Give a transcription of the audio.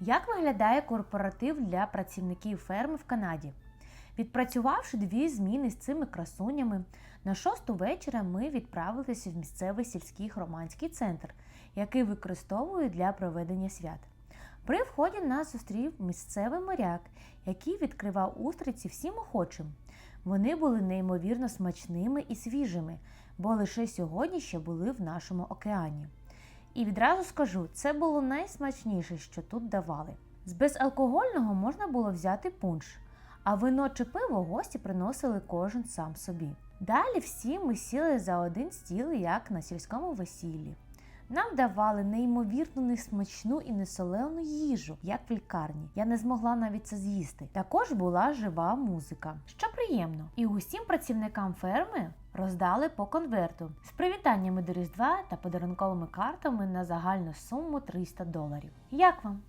Як виглядає корпоратив для працівників ферми в Канаді? Відпрацювавши дві зміни з цими красунями, на шосту вечора ми відправилися в місцевий сільський громадський центр, який використовують для проведення свят. При вході нас зустрів місцевий моряк, який відкривав устриці всім охочим. Вони були неймовірно смачними і свіжими, бо лише сьогодні ще були в нашому океані. І відразу скажу, це було найсмачніше, що тут давали. З безалкогольного можна було взяти пунш, а вино чи пиво гості приносили кожен сам собі. Далі всі ми сіли за один стіл, як на сільському весіллі. Нам давали неймовірно несмачну і несолену їжу, як в лікарні. Я не змогла навіть це з'їсти. Також була жива музика, що приємно. І усім працівникам ферми роздали по конверту з привітаннями до Різдва та подарунковими картами на загальну суму 300 доларів. Як вам?